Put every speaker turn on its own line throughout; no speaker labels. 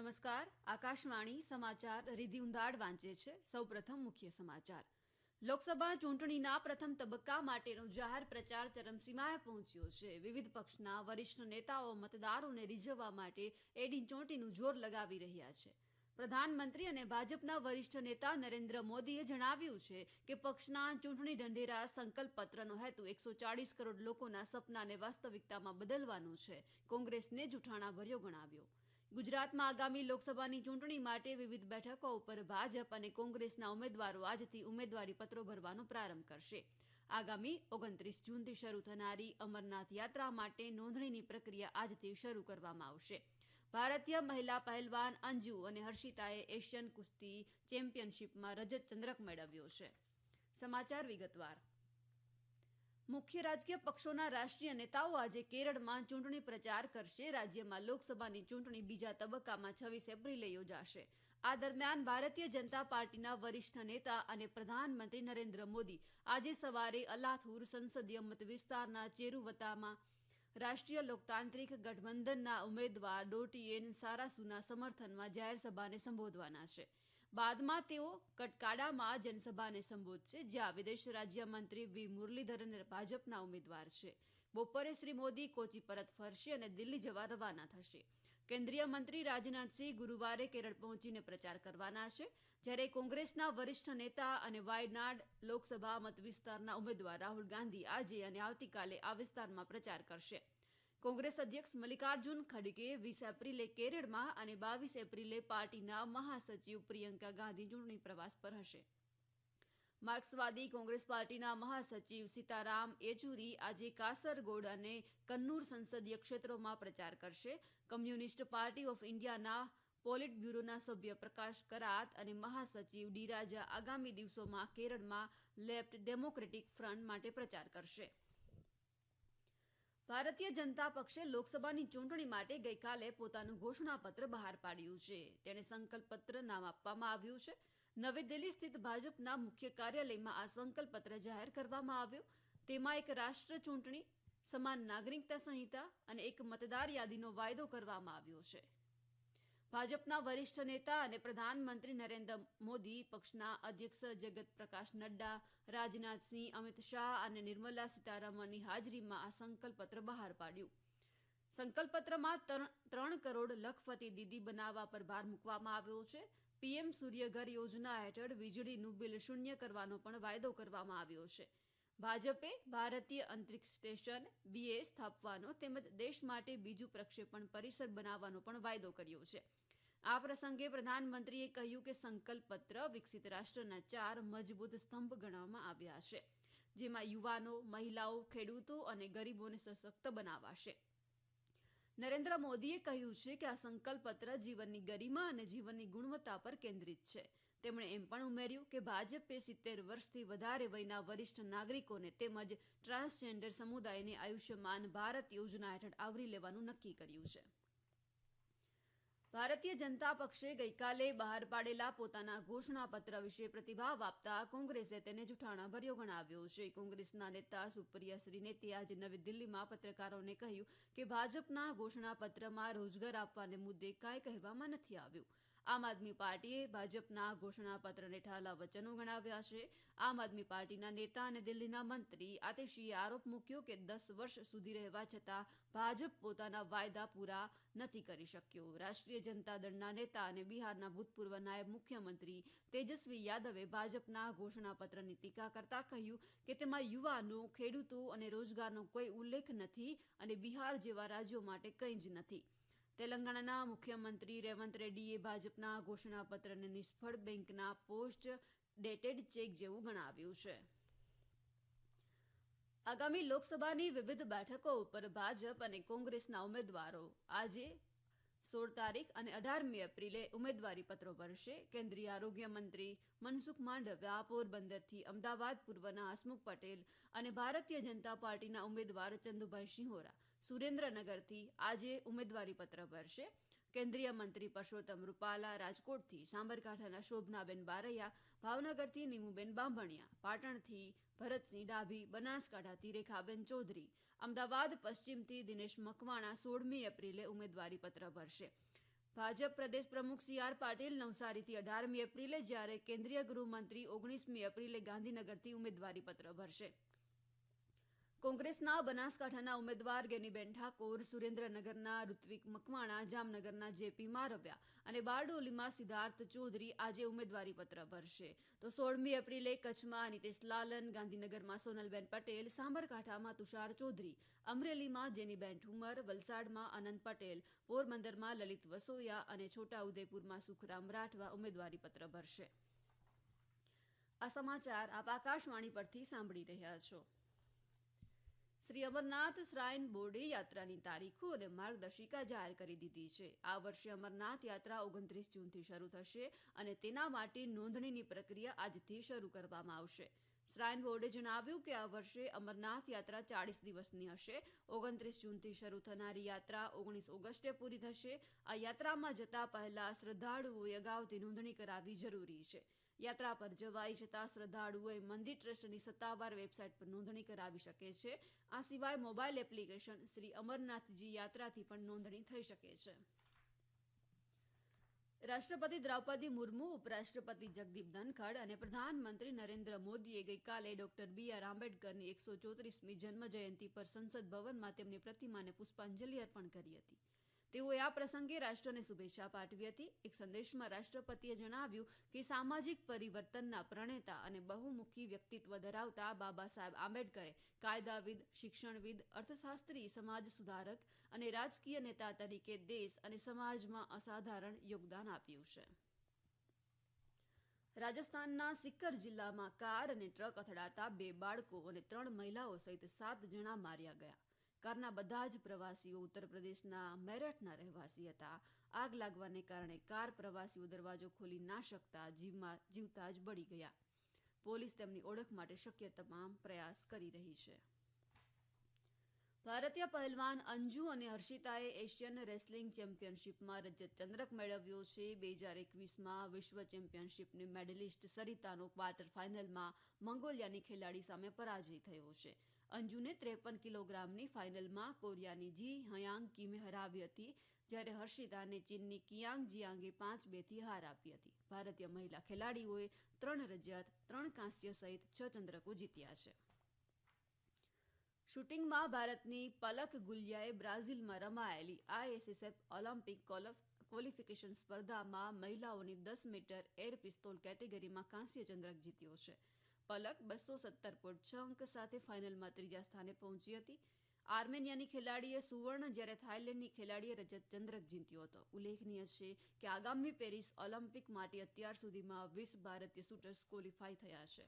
નમસ્કાર. આકાશવાણી સમાચાર રિધિ ઉંધાડ વાંચે છે. સૌપ્રથમ મુખ્ય સમાચાર. લોકસભા ચૂંટણીના પ્રથમ તબક્કા માટેનો જાહેર પ્રચાર ચરમસીમાએ પહોંચ્યો છે. વિવિધ પક્ષના વરિષ્ઠ નેતાઓ મતદારોને રીઝવવા માટે એડી ચોંટીનું જોર લગાવી રહ્યા છે. પ્રધાનમંત્રી અને ભાજપના વરિષ્ઠ નેતા નરેન્દ્ર મોદીએ જણાવ્યું છે કે પક્ષના ચૂંટણી ઢંઢેરા સંકલ્પ પત્રનો હેતુ એકસો ચાળીસ કરોડ લોકોના સપનાને વાસ્તવિકતામાં બદલવાનો છે. કોંગ્રેસને જૂઠાણાભર્યો ગણાવ્યો. ગુજરાતમાં આગામી લોકસભાની ચૂંટણી માટે વિવિધ બેઠકો ઉપર ભાજપ અને કોંગ્રેસના ઉમેદવારો આજથી ઉમેદવારી ભરવાનો પ્રારંભ કરશે. આગામી ઓગણત્રીસ જૂનથી શરૂ થનારી અમરનાથ યાત્રા માટે નોંધણીની પ્રક્રિયા આજથી શરૂ કરવામાં આવશે. ભારતીય મહિલા પહેલવાન અંજુ અને હર્ષિતાએ એશિયન કુસ્તી ચેમ્પિયનશીપમાં રજત ચંદ્રક મેળવ્યો છે. સમાચાર વિગતવાર. મુખ્ય રાજકીય પક્ષોના રાષ્ટ્રીય નેતાઓ આજે કેરળમાં ચૂંટણી પ્રચાર કરશે. રાજ્યમાં લોકસભાની ચૂંટણી બીજા તબક્કામાં છવ્વીસ એપ્રિલે યોજાશે. આ દરમિયાન ભારતીય જનતા પાર્ટીના વરિષ્ઠ નેતા અને પ્રધાનમંત્રી નરેન્દ્ર મોદી આજે સવારે અલાથુર સંસદીય મત વિસ્તારના ચેરુવતામાં રાષ્ટ્રીય લોકતાંત્રિક ગઠબંધનના ઉમેદવાર ડોટીએન સારાસુના સમર્થનમાં જાહેર સભાને સંબોધવાના છે. બાદમાં તેઓ કટકાડામાં જનસભાને સંબોધશે, જ્યાં વિદેશ રાજ્યમંત્રી વી. મુરલીધરન ભાજપના ઉમેદવાર છે. બપોરે શ્રી મોદી કોચી પરત ફરશે અને દિલ્હી જવા રવાના થશે. કેન્દ્રીય મંત્રી રાજનાથસિંહ ગુરુવારે કેરળ પહોંચીને પ્રચાર કરવાના છે, જ્યારે કોંગ્રેસના વરિષ્ઠ નેતા અને વાયનાડ લોકસભા મત વિસ્તારના ઉમેદવાર રાહુલ ગાંધી આજે અને આવતીકાલે આ વિસ્તારમાં પ્રચાર કરશે. કોંગ્રેસ અધ્યક્ષ મલ્લિકાર્જુન ખડગે વીસ એપ્રિલે કેરળમાં અને બાવીસ એપ્રિલે પાર્ટીના મહાસચિવ પ્રિયંકા ગાંધી ચૂંટણી પ્રવાસ પર હશે. માર્ક્સવાદી કોંગ્રેસ પાર્ટીના મહાસચિવ સીતારામ યેચુરી આજે કાસરગોડ અને કન્નૂર સંસદીય ક્ષેત્રોમાં પ્રચાર કરશે. કમ્યુનિસ્ટ પાર્ટી ઓફ ઇન્ડિયાના પોલિટ બ્યુરોના સભ્ય પ્રકાશ કરાત અને મહાસચિવ ડીરાજા આગામી દિવસોમાં કેરળમાં લેફ્ટ ડેમોક્રેટિક ફ્રન્ટ માટે પ્રચાર કરશે. ભારતીય જનતા પક્ષે લોકસભાની ચૂંટણી માટે ગઈકાલે પોતાનું ઘોષણાપત્ર બહાર પાડ્યું છે. તેને સંકલ્પપત્ર નામ આપવામાં આવ્યું છે. નવી દિલ્હી સ્થિત ભાજપના મુખ્ય કાર્યાલયમાં આ સંકલ્પપત્ર જાહેર કરવામાં આવ્યું. તેમાં એક રાષ્ટ્ર ચૂંટણી, સમાન નાગરિકતા સંહિતા અને એક મતદાર યાદીનો વાયદો કરવામાં આવ્યો છે. ભાજપના વરિષ્ઠ નેતા અને પ્રધાનમંત્રી નરેન્દ્ર મોદી, પક્ષના અધ્યક્ષ જગત પ્રકાશ નડ્ડા રાજનાથસિંહ અમિત શાહ અને નિર્મલા સીતારામનની હાજરીમાં આ સંકલ્પપત્ર બહાર પાડ્યું. સંકલ્પપત્રમાં ત્રણ કરોડ લખપતિ દીદી બનાવવા પર ભાર મૂકવામાં આવ્યો છે. પીએમ સૂર્યઘર યોજના હેઠળ વીજળીનું બિલ શૂન્ય કરવાનો પણ વાયદો કરવામાં આવ્યો છે. ભાજપે ભારતીય અંતરિક્ષ સ્ટેશન બીએ સ્થાપવાનો તેમજ દેશ માટે બીજું પ્રક્ષેપણ પરિસર બનાવવાનો પણ વાયદો કર્યો છે. આ પ્રસંગે પ્રધાનમંત્રીએ કહ્યું કે સંકલ્પપત્ર વિકસિત રાષ્ટ્રના ચાર મજબૂત સ્તંભ ગણવામાં આવ્યા છે, જેમાં યુવાનો, મહિલાઓ, ખેડૂતો અને ગરીબોને સશક્ત બનાવાશે. નરેન્દ્ર મોદીએ કહ્યું છે કે આ સંકલ્પપત્ર જીવનની ગરિમા અને જીવનની ગુણવત્તા પર કેન્દ્રિત છે. તેમણે એમ પણ ઉમેર્યું કે ભાજપે સિત્તેર વર્ષથી વધારે વયના વરિષ્ઠ નાગરિકોને તેમજ ટ્રાન્સજેન્ડર સમુદાયને આયુષ્યમાન ભારત યોજના હેઠળ આવરી લેવાનું નક્કી કર્યું છે. ભારતીય જનતા પક્ષે ગઈકાલે બહાર પાડેલા પોતાના ઘોષણાપત્ર વિશે પ્રતિભાવ આપતા કોંગ્રેસે તેને જૂઠાણાભર્યો ગણાવ્યો છે. કોંગ્રેસના નેતા સુપ્રિયા શ્રીનેતે આજે નવી દિલ્હીમાં પત્રકારોને કહ્યું કે ભાજપના ઘોષણાપત્રમાં રોજગાર આપવાને મુદ્દે કાંઈ કહેવામાં નથી આવ્યું. આમ આદમી પાર્ટીએ ભાજપના ઘોષણાપત્રને ઠાલા વચનો ગણાવ્યા છે. આમ આદમી પાર્ટીના નેતા અને દિલ્હીના મંત્રી આતિશીએ આરોપ મૂક્યો કે દસ વર્ષ સુધી રહેવા છતાં ભાજપ પોતાના વાયદા પૂરા નથી કરી શક્યો. રાષ્ટ્રીય જનતા દળના નેતા અને બિહારના ભૂતપૂર્વ નાયબ મુખ્યમંત્રી તેજસ્વી યાદવે ભાજપના ઘોષણાપત્રની ટીકા કરતા કહ્યું કે તેમાં યુવાનો, ખેડૂતો અને રોજગારનો કોઈ ઉલ્લેખ નથી અને બિહાર જેવા રાજ્યો માટે કંઈ જ નથી. તેલંગાણાના મુખ્યમંત્રી રેવંત રેડ્ડીએ ભાજપના ઘોષણાપત્રને નિષ્ફળ બેંકના પોસ્ટ ડેટેડ ચેક જેવું ગણાવ્યું છે. આગામી લોકસભાની વિવિધ બેઠકો ઉપર ભાજપ અને કોંગ્રેસના ઉમેદવારો આજે સોળ તારીખ અને અઢારમી એપ્રિલે ઉમેદવારી પત્રો ભરશે. કેન્દ્રીય આરોગ્ય મંત્રી મનસુખ માંડવ્યા પોરબંદરથી અમદાવાદ પૂર્વના હસમુખ પટેલ અને ભારતીય જનતા પાર્ટીના ઉમેદવાર ચંદુભાઈ સિંહોરા સુરેન્દ્રનગરથી આજે ઉમેદવારીપત્ર ભરશે. કેન્દ્રીય મંત્રી પરસોત્તમ રૂપાલા રાજકોટથી સાબરકાંઠાના શોભનાબેન બારૈયા, ભાવનગરથી નીમુબેન બાંભણિયા, પાટણથી ભરતસિંહ ડાભી બનાસકાંઠાથી રેખાબેન ચૌધરી, અમદાવાદ પશ્ચિમથી દિનેશ મકવાણા સોળમી એપ્રિલે ઉમેદવારી પત્ર ભરશે. ભાજપ પ્રદેશ પ્રમુખ સી આર પાટીલ નવસારીથી અઢારમી એપ્રિલે જ્યારે કેન્દ્રીય ગૃહમંત્રી ઓગણીસમી એપ્રિલે ગાંધીનગરથી ઉમેદવારી પત્ર ભરશે. કોંગ્રેસના બનાસકાંઠાના ઉમેદવાર ગેનીબેન ઠાકોર, સુરેન્દ્રનગરના ઋત્વિક મકવાણા, જામનગરના જેપી મારવ્યા અને બારડોલીમાં સિદ્ધાર્થ ચૌધરી આજે ઉમેદવારી પત્ર ભરશે. તો સોળમી એપ્રિલે કચ્છમાં નીતેશ લાલન, ગાંધીનગરમાં સોનલબેન પટેલ સાબરકાંઠામાં તુષાર ચૌધરી, અમરેલીમાં જેનીબેન ઠુમર, વલસાડમાં આનંદ પટેલ, પોરબંદરમાં લલિત વસોયા અને છોટાઉદેપુરમાં સુખરામ રાઠવા ઉમેદવારી પત્ર ભરશે. આ સમાચાર આપ આકાશવાણી પરથી સાંભળી રહ્યા છો. શ્રી અમરનાથ શ્રાઇન બોર્ડે યાત્રાની તારીખો અને માર્ગદર્શિકા જાહેર કરી દીધી છે. આ વર્ષે અમરનાથ યાત્રા ઓગણત્રીસ જૂનથી શરૂ થશે અને તેના માટે નોંધણીની પ્રક્રિયા આજથી શરૂ કરવામાં આવશે. શ્રાઇન બોર્ડે જણાવ્યું કે આ વર્ષે અમરનાથ યાત્રા ચાળીસ દિવસની હશે. ઓગણત્રીસ જૂનથી શરૂ થનારી યાત્રા ઓગણીસ ઓગસ્ટે પૂરી થશે. આ યાત્રામાં જતા પહેલા શ્રદ્ધાળુઓએ અગાઉથી નોંધણી કરાવવી જરૂરી છે. યાત્રા પર જવાઈ જતા શ્રદ્ધાળુઓએ મંદિર ટ્રસ્ટની સત્તાવાર વેબસાઇટ પર નોંધણી કરાવી શકે છે. આ સિવાય મોબાઈલ એપ્લિકેશન શ્રી અમરનાથજી યાત્રાથી પણ નોંધણી થઈ શકે છે. રાષ્ટ્રપતિ દ્રૌપદી મુર્મુ, ઉપરાષ્ટ્રપતિ જગદીપ ધનખડ અને પ્રધાનમંત્રી નરેન્દ્ર મોદીએ ગઈકાલે ડોક્ટર બી આર આંબેડકરની એકસો ચોત્રીસમી જન્મ જયંતિ પર સંસદ ભવનમાં તેમની પ્રતિમાને પુષ્પાંજલિ અર્પણ કરી હતી. તેઓએ આ પ્રસંગે રાષ્ટ્રને શુભેચ્છા પાઠવી હતી. એક સંદેશમાં રાષ્ટ્રપતિએ જણાવ્યું કે સામાજિક પરિવર્તનના પ્રણેતા અને બહુમુખી વ્યક્તિત્વ ધરાવતા બાબા સાહેબ આંબેડકરે કાયદાવિદ, શિક્ષણવિદ, અર્થશાસ્ત્રી, સમાજ સુધારક અને રાજકીય નેતા તરીકે દેશ અને સમાજમાં અસાધારણ યોગદાન આપ્યું છે. રાજસ્થાનના સિક્કર જિલ્લામાં કાર અને ટ્રક અથડાતા બે બાળકો અને ત્રણ મહિલાઓ સહિત સાત જણા માર્યા ગયા. કારના બધા જ પ્રવાસીઓ ઉત્તર પ્રદેશના મેરઠના રહેવાસી હતા. આગ લાગવાને કારણે કાર પ્રવાસીઓ દરવાજો ખોલી ના શકતા જીવમાં જીવતા જ બળી ગયા. પોલીસ તેમની ઓળખ માટે શક્ય તમામ પ્રયાસ કરી રહી છે. ભારતીય પહેલવાન અંજુ અને હર્ષિતાએ એશિયન રેસલિંગ ચેમ્પિયનશિપમાં રજત ચંદ્રક મેળવ્યો છે. બે હજાર એકવીસમાં વિશ્વ ચેમ્પિયનશિપની મેડલિસ્ટ સરિતાનો ક્વાર્ટર ફાઇનલમાં મંગોલિયાની ખેલાડી સામે પરાજય થયો છે. અંજુને ત્રેપન કિલોગ્રામની ફાઇનલમાં કોરિયાની જી હયાંગ કિમે હરાવી હતી, જ્યારે હર્ષિતાને ચીનની કિયાંગ જિયાંગે પાંચ બેથી હાર આપી હતી. ભારતીય મહિલા ખેલાડીઓએ ત્રણ રજત ત્રણ કાંસ્ય સહિત છ ચંદ્રકો જીત્યા છે. શૂટિંગમાં ભારતની પલક ગુલિયાએ બ્રાઝિલમાં રમાયેલી આઈએસએસએફ ઓલિમ્પિક ક્વોલિફિકેશન સ્પર્ધામાં મહિલાઓની દસ મીટર એર પિસ્તોલ કેટેગરીમાં કાંસ્ય ચંદ્રક જીત્યો છે. પલક બસો સત્તર પોઈન્ટ છ અંક સાથે ફાઇનલમાં ત્રીજા સ્થાને પહોંચી હતી. આર્મેનિયાની ખેલાડીએ સુવર્ણ જ્યારે થાઇલેન્ડની ખેલાડીએ રજત ચંદ્રક જીત્યો હતો. ઉલ્લેખનીય છે કે આગામી પેરિસ ઓલિમ્પિક માટે અત્યાર સુધીમાં વીસ ભારતીય શૂટર્સ ક્વોલિફાય થયા છે.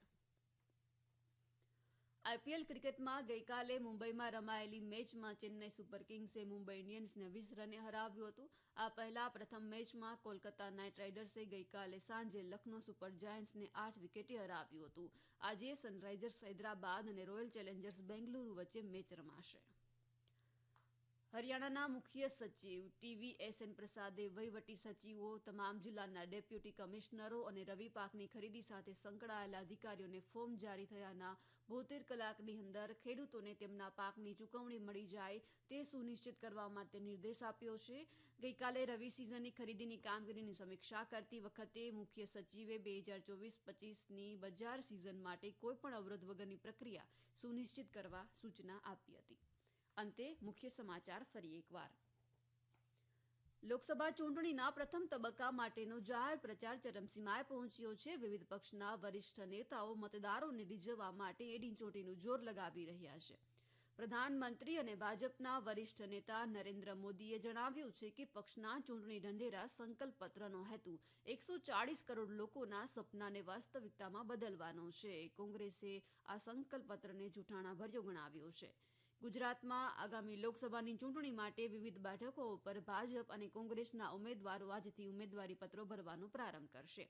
આઈપીએલ ક્રિકેટમાં ગઈકાલે મુંબઈમાં રમાયેલી મેચમાં ચેન્નઈ સુપર કિંગ્સે મુંબઈ ઇન્ડિયન્સને વીસ રને હરાવ્યું હતું. આ પહેલા પ્રથમ મેચમાં કોલકાતા નાઇટ રાઇડર્સે ગઈકાલે સાંજે લખનૌ સુપર જાયન્ટ્સને આઠ વિકેટે હરાવ્યું હતું. આજે સનરાઇઝર્સ હૈદરાબાદ અને રોયલ ચેલેન્જર્સ બેંગલુરુ વચ્ચે મેચ રમાશે. હરિયાણાના મુખ્ય સચિવ ટીવી એસ એન પ્રસાદે વહીવટી સચિવો, તમામ જિલ્લાના ડેપ્યુટી કમિશનરો અને રવિ પાકની ખરીદી સાથે સંકળાયેલા અધિકારીઓને ફોર્મ જારી થયાના બોતેર કલાકની અંદર ખેડૂતોને તેમના પાકની ચૂકવણી મળી જાય તે સુનિશ્ચિત કરવા માટે નિર્દેશ આપ્યો છે. ગઈકાલે રવિ સિઝનની ખરીદીની કામગીરીની સમીક્ષા કરતી વખતે મુખ્ય સચિવે બે હજાર ચોવીસ પચીસની બજાર સિઝન માટે કોઈપણ અવરોધ વગરની પ્રક્રિયા સુનિશ્ચિત કરવા સૂચના આપી હતી. અંતે મુખ્ય સમાચાર ફરી એકવાર. લોકસભા ચૂંટણીના પ્રથમ તબક્કા માટેનો જાહેર પ્રચાર ચરમસીમાએ પહોંચ્યો છે. વિવિધ પક્ષના વરિષ્ઠ નેતાઓ મતદારોને રીઝવવા માટે એડીચોટીનું જોર લગાવી રહ્યા છે. પ્રધાનમંત્રી અને ભાજપના વરિષ્ઠ નેતા નરેન્દ્ર મોદીએ જણાવ્યું છે કે પક્ષના ચૂંટણી ઢંઢેરા સંકલ્પપત્રનો હેતુ એકસો ચાળીસ કરોડ લોકોના સપનાને વાસ્તવિકતામાં બદલવાનો છે. કોંગ્રેસે આ સંકલ્પપત્રને જૂઠાણાભર્યો ગણાવ્યો છે. ગુજરાતમાં આગામી લોકસભાની ચૂંટણી માટે વિવિધ બેઠકો ઉપર ભાજપ અને કોંગ્રેસના ઉમેદવારો આજથી ઉમેદવારીપત્રો ભરવાનો પ્રારંભ કરશે.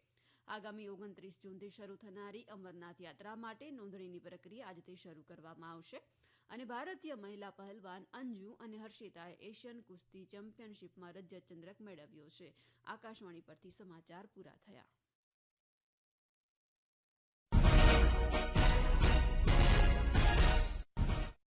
આગામી ઓગણત્રીસ જૂનથી શરૂ થનારી અમરનાથ યાત્રા માટે નોંધણીની પ્રક્રિયા આજથી શરૂ કરવામાં આવશે. અને ભારતીય મહિલા પહેલવાન અંજુ અને હર્ષિતાએ એશિયન કુસ્તી ચેમ્પિયનશિપમાં રજત ચંદ્રક મેળવ્યો છે. આકાશવાણી પરથી સમાચાર પૂરા થયા.